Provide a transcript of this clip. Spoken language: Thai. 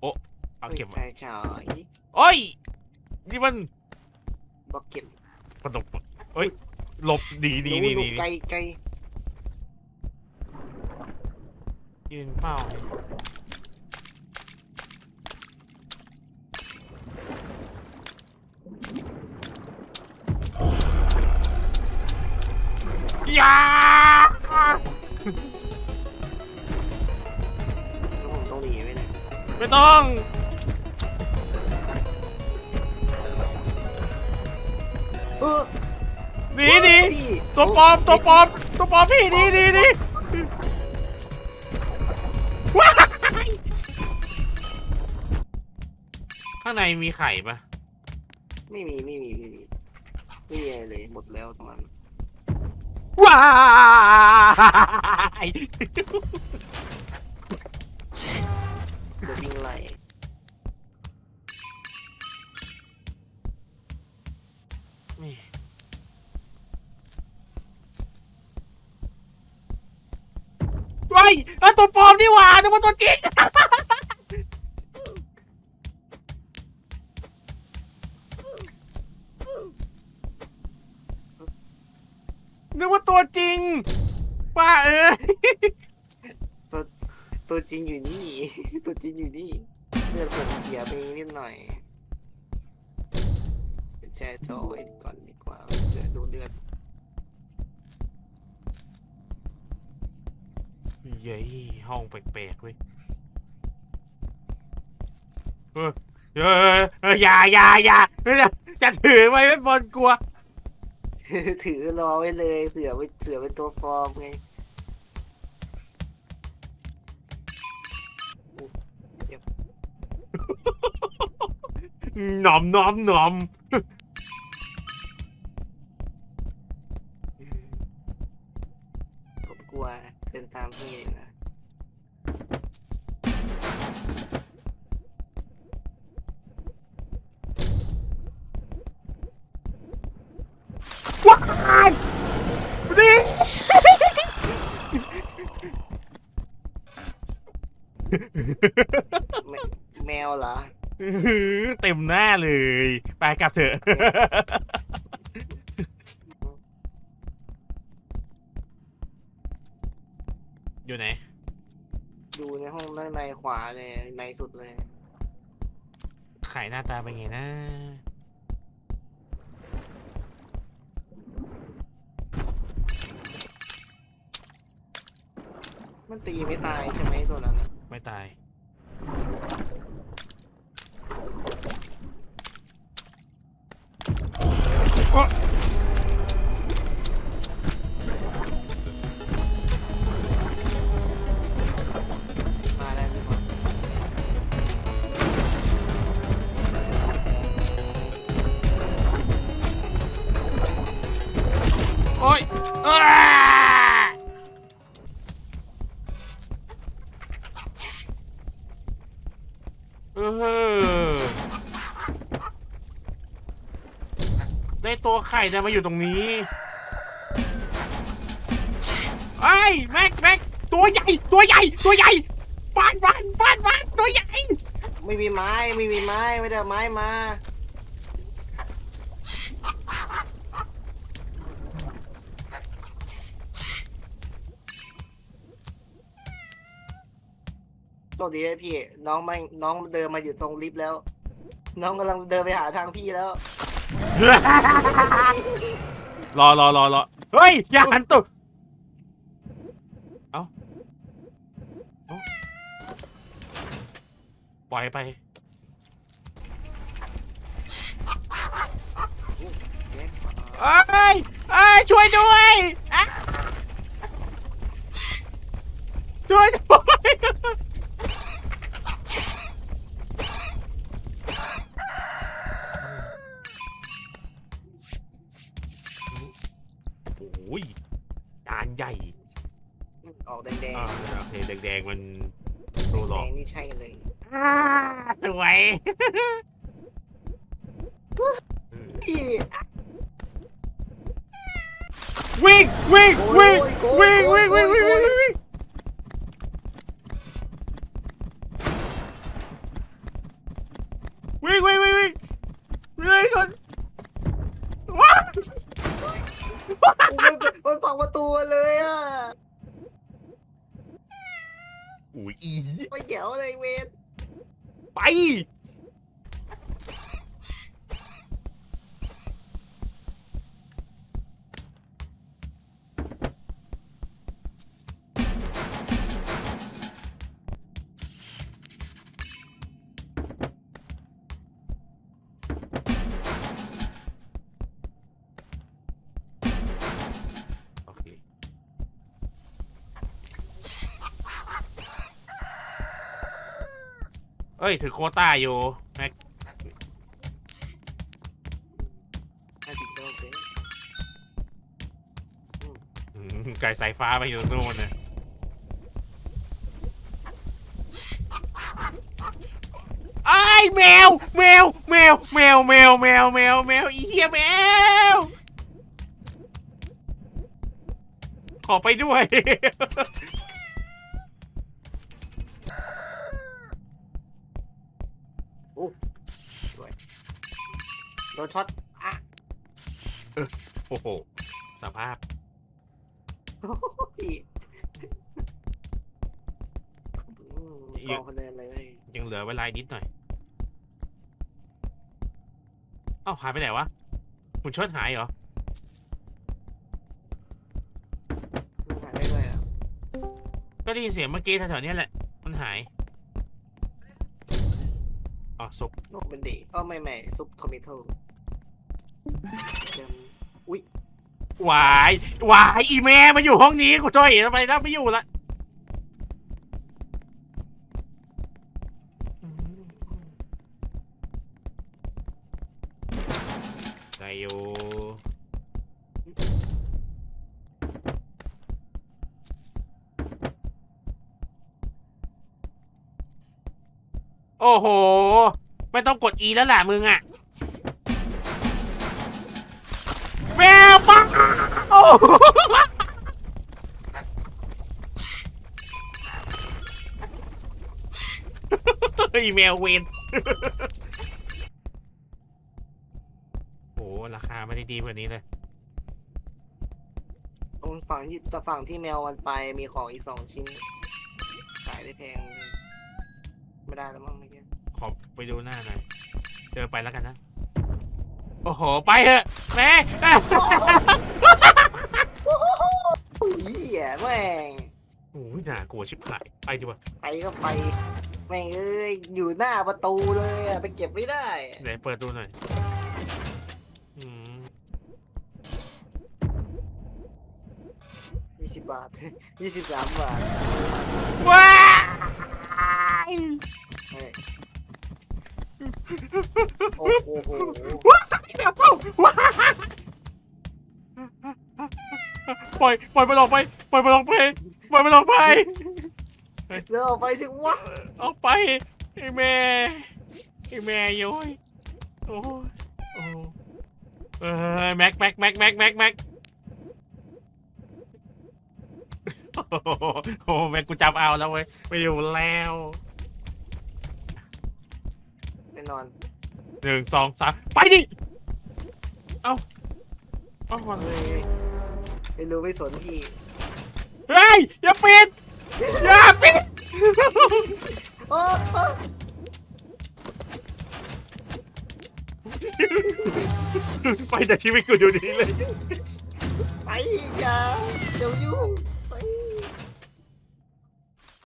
โอ้เอาเก็บไฟไว้ฉายโอ้ยนี่มันบักเก็ตปะตกเฮ้ยหลบดีดีดีดูดีไกลไกลยืนเฝ้าอย่า ไม่ต้อง เออหนีหนีพี่ตัวปลอมตัวปลอมตัวปลอมพี่หนีหนีหนีว้ายข้างในมีไข่ปะไม่มีไม่มีไม่มีไม่มีอะไรเลยหมดแล้วตรงนั้นว้ายเดี๋ย วิ่งไล่นี่ว้เอาตัวปลอมนี่หว่านึกว่าตัวจริง นึกว่าตัวจริงป้าเอ้ย ตัวจริงอยู่นี่ ตัวจริงอยู่นี่เลือดผมเสียไปนิดหน่อยเดี๋ยวแช่จอไว้ก่อนดีกว่าเพื่อดูเลือดเย้ยห้องแปลกๆเว้ยเออเออเอออย่าอย่าอย่าเออจะถือไว้ไม่บนกลัว ถือรอไว้เลยเผื่อไว้เผื่อเป็นตัวฟอร์มไง หนอมหนอมหนอมผมกลัวเดินตามพี่เลยนะว้ายนี่แมแมวเหรอ เต็มหน้าเลย ไปกลับเถอะ อยู่ไหนอยู่ในห้องด้านในขวาเลยในสุดเลยไข่หน้าตาเป็นไงนะ มันตีไม่ตายใช่ไหมตัวนั้นน่ะไม่ตาย มาได้หรือเปล่าโอ้ยอ้าเออ ได้ตัวไข่จะมาอยู่ตรงนี้ไอ้แม็กแม็กตัวใหญ่ตัวใหญ่ตัวใหญ่บ้านบ้านบ้านบ้านตัวใหญ่ไม่มีไม้ไม่มีไม้ไม่ได้เอาไม้มาโชคดีเลยพี่น้องไม่น้องเดินมาอยู่ตรงลิฟต์แล้ว น้องกำลังเดินไปหาทางพี่แล้ว รอรอรอรอเฮ้ย อย่าหันตัวเอาเอาปล่อยไปเอ้ยเอ้ยช่วยด้วยอะช่วยด้วย ยจานใหญ่ออกแดงอ่าโอเคแดงๆมันๆโรลแดองงๆนี่ใช่เลยอ่าสวยพี่วิ่งวิ่งวิ่งโกยวิ่งโกยวิ่งวิ่งโกวิ่งยวิ่งวิ่ง วิ่งวิ่งวิ่งวิ่งวิ่งเลยก่อนว้า มันมันพังประตูเลยอะอุ้ยอีไม่เดี๋ยวเลยเวนไป เอ้ย ถือโคต้าอยู่แม็กไก่สายฟ้าไปอยู่ตนู้นเลยไอ้แมว แมว แมว แมว แมว แมว แมว แมวอีเหี้ยแมว ขอไปด้วย โดนช็อตอะโอ้โหสภาพโอ้ยอืมกองคะแนนเลยเว้ยยังเหลือเวลาอีกนิดหน่อย เอ้าหายไปไหนวะคุณชดหายเหรอมันหายได้เลยอะก็ได้ยินเสียงเมื่อกี้แถวๆเนี้ยแหละ มันหายอ๋อศพนกเป็นเด็กก็ไม่ไม่ซุปคอมมิโทเต็มอุ้ ยวายวายอีแม่มาอยู่ห้องนี้กูจ้อยทำไมนะไม่อยู่ละใจอยู่โอ้โห ไม่ต้องกด E แล้วล่ะมึงอะ อ้โหเฮ้ยแมวเวนโอ้โหราคาไม่ได้ดีกว่านี้เลย ตรงฝั่งที่แต่ฝั่งที่แมวมันไปมีของอีกสองชิ้น ขายได้แพงเลยไม่ได้แล้วมั้งเมื่อกี้ ขอไปดูหน้าหน่อย เจอไปแล้วกันนะ โอ้โห ไปเถอะแม่เหี้ยแม่งโอ้ยน่ากลัวชิบหาย ไปดีกว่าไปก็ไป แม่งเอ้ยอยู่หน้าประตูเลยอะไปเก็บไม่ได้ไหนเปิดดูหน่อยอืมยี่สิบบาทยี่สิบสามบาทว้ายเฮ้ย โอ้โหเป้าว้าปล่อยปล่อยมันออกไปปล่อยมันออกไปปล่อยมันออกไป เดินออกไปสิวะออกไปไอ้แม่ไอ้แม่ย้ยโอ้ยโอ้เออแม็กแม็กแม็กแม็กแม็กแม็กโอ้โหแม็กกูจับเอาแล้วเว้ยไม่อยู่แล้ว น่นอนหนึ่งสองสามไปดิ เอาเอาก่อนเฮ้ยไม่รู้ไม่สนพี่เฮ้ยอย่าปิดอย่าปิดโอ้โอ้ไปแต่ชีวิตกูอยู่ดีเลย ไปอย่าเดี๋ยวยุ่ง